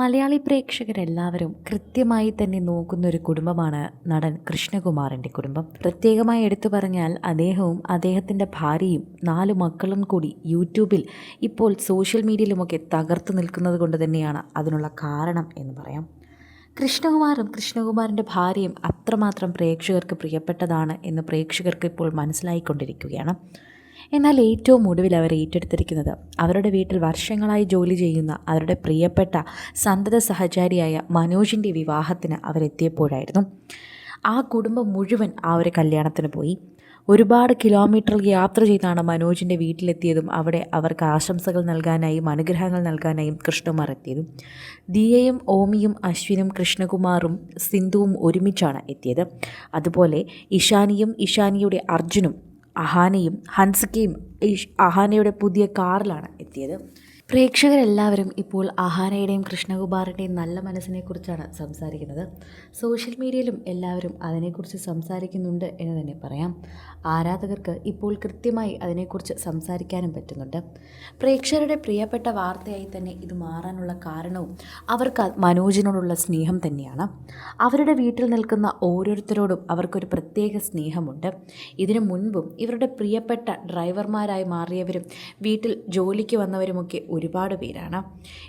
മലയാളി പ്രേക്ഷകരെല്ലാവരും കൃത്യമായി തന്നെ നോക്കുന്ന ഒരു കുടുംബമാണ് നടൻ കൃഷ്ണകുമാറിന്റെ കുടുംബം. പ്രത്യേകമായി എടുത്തു പറഞ്ഞാൽ അദ്ദേഹവും അദ്ദേഹത്തിന്റെ ഭാര്യയും നാല് മക്കളും കൂടി യൂട്യൂബിൽ ഇപ്പോൾ സോഷ്യൽ മീഡിയയിലുമൊക്കെ തകർത്തു നിൽക്കുന്നത് കൊണ്ട് തന്നെയാണ് അതിനുള്ള കാരണം എന്ന് പറയാം. കൃഷ്ണകുമാറും കൃഷ്ണകുമാറിന്റെ ഭാര്യയും അത്രമാത്രം പ്രേക്ഷകർക്ക് പ്രിയപ്പെട്ടതാണ് എന്ന് പ്രേക്ഷകർക്ക് ഇപ്പോൾ മനസ്സിലായിക്കൊണ്ടിരിക്കുകയാണ്. എന്നാൽ ഏറ്റവും ഒടുവിൽ അവർ ഏറ്റെടുത്തിരിക്കുന്നത്. അവരുടെ വീട്ടിൽ വർഷങ്ങളായി ജോലി ചെയ്യുന്ന അവരുടെ പ്രിയപ്പെട്ട സന്തത സഹചാരിയായ മനോജിന്റെ വിവാഹത്തിന് അവരെത്തിയപ്പോഴായിരുന്നു. ആ കുടുംബം മുഴുവൻ ആ ഒരു കല്യാണത്തിന് പോയി. ഒരുപാട് കിലോമീറ്റർ യാത്ര ചെയ്താണ് മനോജിന്റെ വീട്ടിലെത്തിയതും അവിടെ അവർക്ക് ആശംസകൾ നൽകാനായും അനുഗ്രഹങ്ങൾ നൽകാനായും കൃഷ്ണകുമാർ എത്തിയതും. ദിയയും ഓമിയും അശ്വിനും കൃഷ്ണകുമാറും സിന്ധുവും ഒരുമിച്ചാണ് എത്തിയത്. അതുപോലെ ഇഷാനിയും ഇഷാനിയുടെ അർജുനും അഹാനയും ഹൻസിക്കയും അഹാനയുടെ പുതിയ കാറിലാണ് എത്തിയത്. പ്രേക്ഷകരെല്ലാവരും ഇപ്പോൾ അഹാനയുടെയും കൃഷ്ണകുമാറിന്റെയും നല്ല മനസ്സിനെക്കുറിച്ചാണ് സംസാരിക്കുന്നത്. സോഷ്യൽ മീഡിയയിലും എല്ലാവരും അതിനെക്കുറിച്ച് സംസാരിക്കുന്നുണ്ട് എന്ന് തന്നെ പറയാം. ആരാധകർക്ക് ഇപ്പോൾ കൃത്യമായി അതിനെക്കുറിച്ച് സംസാരിക്കാനും പറ്റുന്നുണ്ട്. പ്രേക്ഷകരുടെ പ്രിയപ്പെട്ട വാർത്തയായി തന്നെ ഇത് മാറാനുള്ള കാരണവും അവർക്ക് മനോജിനോടുള്ള സ്നേഹം തന്നെയാണ്. അവരുടെ വീട്ടിൽ നിൽക്കുന്ന ഓരോരുത്തരോടും അവർക്കൊരു പ്രത്യേക സ്നേഹമുണ്ട്. ഇതിനു മുൻപും ഇവരുടെ പ്രിയപ്പെട്ട ഡ്രൈവർമാരായി മാറിയവരും വീട്ടിൽ ജോലിക്ക് വന്നവരുമൊക്കെ ഒരുപാട് പേരാണ്.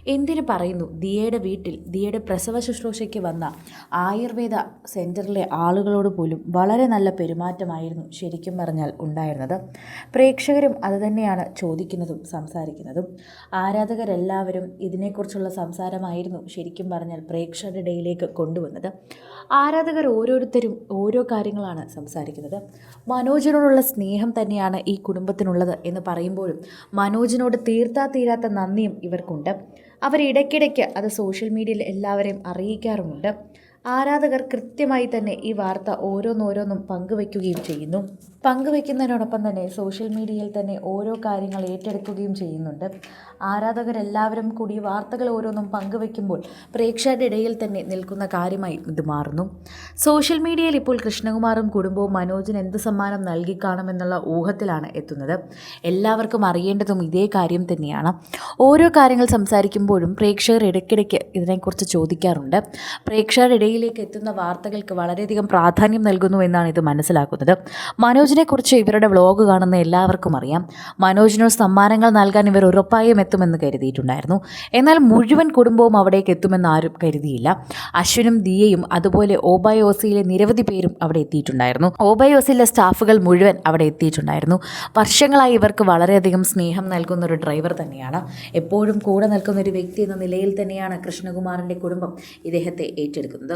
എന്തിനു പറയുന്നു? ദിയയുടെ വീട്ടിൽ ദിയയുടെ പ്രസവ ശുശ്രൂഷയ്ക്ക് വന്ന ആയുർവേദ സെന്ററിലെ ആളുകളോട് പോലും വളരെ നല്ല പെരുമാറ്റമായിരുന്നു ശരിക്കും പറഞ്ഞാൽ ഉണ്ടായിരുന്നത്. പ്രേക്ഷകരും അതുതന്നെയാണ് ചോദിക്കുന്നതും സംസാരിക്കുന്നതും. ആരാധകരെല്ലാവരും ഇതിനെക്കുറിച്ചുള്ള സംസാരമായിരുന്നു ശരിക്കും പറഞ്ഞാൽ പ്രേക്ഷകരുടെ ഇടയിലേക്ക് കൊണ്ടുവന്നത്. ആരാധകർ ഓരോരുത്തരും ഓരോ കാര്യങ്ങളാണ് സംസാരിക്കുന്നത്. മനോജിനോടുള്ള സ്നേഹം തന്നെയാണ് ഈ കുടുംബത്തിനുള്ളത് എന്ന് പറയുമ്പോഴും മനോജിനോട് തീർത്താ തീരാത്ത നന്ദിയും ഇവർക്കുണ്ട്. അവർ ഇടയ്ക്കിടയ്ക്ക് അത് സോഷ്യൽ മീഡിയയിൽ എല്ലാവരെയും അറിയിക്കാറുമുണ്ട്. ആരാധകർ കൃത്യമായി തന്നെ ഈ വാർത്ത ഓരോന്നോരോന്നും പങ്കുവയ്ക്കുകയും ചെയ്യുന്നു. പങ്കുവയ്ക്കുന്നതിനോടൊപ്പം തന്നെ സോഷ്യൽ മീഡിയയിൽ തന്നെ ഓരോ കാര്യങ്ങൾ ഏറ്റെടുക്കുകയും ചെയ്യുന്നുണ്ട്. ആരാധകരെല്ലാവരും കൂടി വാർത്തകൾ ഓരോന്നും പങ്കുവയ്ക്കുമ്പോൾ പ്രേക്ഷകരുടെ ഇടയിൽ തന്നെ നിൽക്കുന്ന കാര്യമായി ഇത് മാറുന്നു. സോഷ്യൽ മീഡിയയിൽ ഇപ്പോൾ കൃഷ്ണകുമാറും കുടുംബവും മനോജിന് എന്ത് സമ്മാനം നൽകി കാണുമെന്നുള്ള ഊഹത്തിലാണ് എത്തുന്നത്. എല്ലാവർക്കും അറിയേണ്ടതും ഇതേ കാര്യം തന്നെയാണ്. ഓരോ കാര്യങ്ങൾ സംസാരിക്കുമ്പോഴും പ്രേക്ഷകർ ഇടയ്ക്കിടയ്ക്ക് ഇതിനെക്കുറിച്ച് ചോദിക്കാറുണ്ട്. പ്രേക്ഷകരുടെ ഇടയിലേക്ക് എത്തുന്ന വാർത്തകൾക്ക് വളരെയധികം പ്രാധാന്യം നൽകുന്നു എന്നാണ് ഇത് മനസ്സിലാക്കുന്നത്. മനോജിനെ കുറിച്ച് ഇവരുടെ വ്ളോഗ് കാണുന്ന എല്ലാവർക്കും അറിയാം. മനോജിനോട് സമ്മാനങ്ങൾ നൽകാൻ ഇവർ ഉറപ്പായും എത്തുമെന്ന് കരുതിയിട്ടുണ്ടായിരുന്നു. എന്നാൽ മുഴുവൻ കുടുംബവും അവിടേക്ക് എത്തുമെന്ന് ആരും കരുതിയില്ല. അശ്വിനും ദിയയും അതുപോലെ ഓബയോസിയിലെ നിരവധി പേരും അവിടെ എത്തിയിട്ടുണ്ടായിരുന്നു. ഓബയോസിലെ സ്റ്റാഫുകൾ മുഴുവൻ അവിടെ എത്തിയിട്ടുണ്ടായിരുന്നു. വർഷങ്ങളായി ഇവർക്ക് വളരെയധികം സ്നേഹം നൽകുന്ന ഒരു ഡ്രൈവർ തന്നെയാണ്. എപ്പോഴും കൂടെ നിൽക്കുന്ന ഒരു വ്യക്തി എന്ന നിലയിൽ തന്നെയാണ് കൃഷ്ണകുമാറിന്റെ കുടുംബം ഇദ്ദേഹത്തെ ഏറ്റെടുക്കുന്നത്.